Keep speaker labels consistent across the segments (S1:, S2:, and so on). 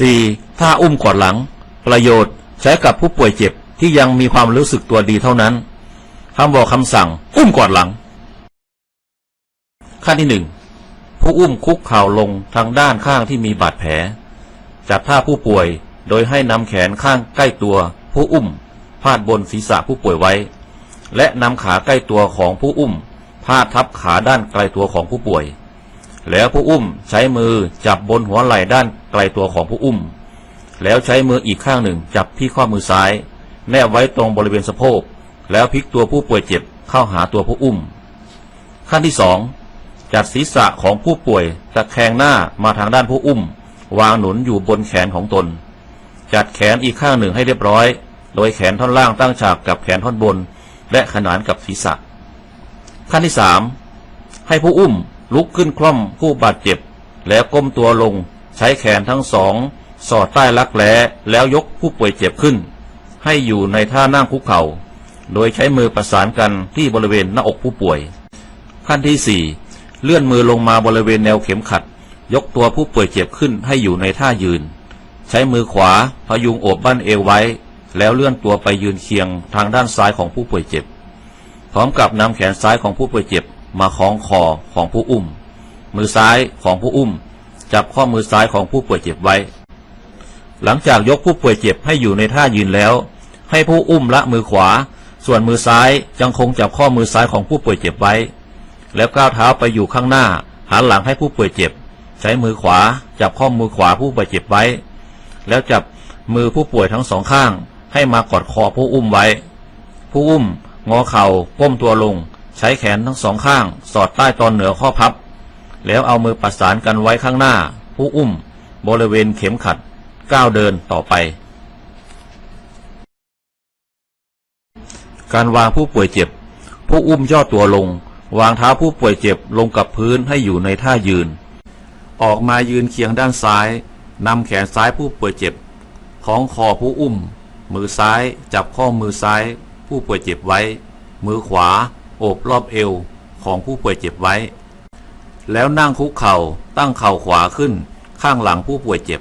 S1: 4. ท่าอุ้มกอดหลัง ประโยชน์ใช้กับผู้ป่วยเจ็บที่ยังมีความรู้สึกตัวดีเท่านั้นคำบอกคำสั่ง อุ้มกอดหลัง ขั้นที่หนึ่งผู้อุ้มคุกเข่าลงทางด้านข้างที่มีบาดแผล จัดท่าผู้ป่วยโดยให้นำแขนข้างใกล้ตัว ผู้อุ้ม พาดบนศีรษะผู้ป่วยไว้ และนำขาใกล้ตัวของผู้อุ้ม พาดทับขาด้านไกลตัวของผู้ป่วย แล้วผู้อุ้มใช้มือจับบนหัวไหล่ด้านไกลตัวของผู้อุ้ม แล้วใช้มืออีกข้างหนึ่งจับที่ข้อมือซ้าย แนบไว้ตรงบริเวณสะโพก แล้วพลิกตัวผู้ป่วยเจ็บเข้าหาตัวผู้อุ้ม ขั้นที่สองจัดศีรษะของผู้ป่วยตะแคงหน้ามาทางด้านผู้อุ้ม วางหนุนอยู่บนแขนของตน จัดแขนอีกข้างหนึ่งให้เรียบร้อย โดยแขนท่อนล่างตั้งฉากกับแขนท่อนบน และขนานกับศีรษะ ขั้นที่สามให้ผู้อุ้ม ลุกขึ้นคล่อมผู้บาดเจ็บ แล้วก้มตัวลง ใช้แขนทั้งสอง สอดใต้รักแร้แล้วยกผู้ป่วยเจ็บขึ้น ให้อยู่ในท่านั่งคุกเข่า โดยใช้มือประสานกันที่บริเวณหน้าอกผู้ป่วย ขั้นที่สี่เลื่อนมือลงมาบริเวณแนวเข็มขัด ยกตัวผู้ป่วยเจ็บขึ้นให้อยู่ในท่ายืน ใช้มือขวาพยุงโอบบั้นเอวไว้ แล้วเลื่อนตัวไปยืนเคียงทางด้านซ้ายของผู้ป่วยเจ็บ พร้อมกับนำแขนซ้ายของผู้ป่วยเจ็บ มาคล้องคอของผู้อุ้ม มือซ้ายของผู้อุ้ม จับข้อมือซ้ายของผู้ป่วยเจ็บไว้ หลังจากยกผู้ป่วยเจ็บให้อยู่ในท่ายืนแล้ว ให้ผู้อุ้มละมือขวา ส่วนมือซ้ายยังคงจับข้อมือซ้ายของผู้ป่วยเจ็บไว้ แล้วก้าวเท้าไปอยู่ข้างหน้า หันหลังให้ผู้ป่วยเจ็บ ใช้มือขวา จับข้อมือขวาผู้ป่วยเจ็บไว้ แล้วจับมือผู้ป่วยทั้งสองข้าง ให้มากอดคอผู้อุ้มไว้ ผู้อุ้มงอเข่าก้มตัวลง ใช้แขนทั้งสองข้าง สอดใต้ตอนเหนือข้อพับ แล้วเอามือประสานกันไว้ข้างหน้า ผู้อุ้ม บริเวณเข็มขัดก้าวเดินต่อไป การวางผู้ป่วยเจ็บ ผู้อุ้มย่อตัวลง วางเท้าผู้ป่วยเจ็บลงกับพื้นให้อยู่ในท่ายืน ออกมายืนเคียงด้านซ้ายนำแขนซ้ายผู้ป่วยเจ็บของคอผู้อุ้ม มือซ้ายจับข้อมือซ้าย ผู้ป่วยเจ็บไว้ มือขวา โอบรอบเอวของผู้ป่วยเจ็บไว้ แล้วนั่งคุกเข่าตั้งเข่าขวาขึ้นข้างหลังผู้ป่วยเจ็บ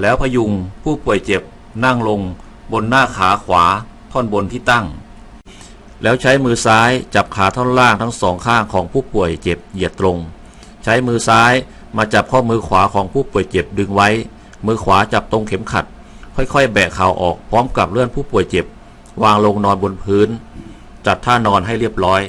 S1: แล้วพยุงผู้ป่วยเจ็บนั่งลงบนหน้าขาขวาท่อนบนที่ตั้ง แล้วใช้มือซ้ายจับขาท่อนล่างทั้งสองข้างของผู้ป่วยเจ็บเหยียดตรง ใช้มือซ้ายมาจับข้อมือขวาของผู้ป่วยเจ็บดึงไว้ มือขวาจับตรงเข็มขัด ค่อยๆ แบะเข่าออกพร้อมกับเลื่อนผู้ป่วยเจ็บ วางลงนอนบนพื้น จัดท่านอนให้เรียบร้อย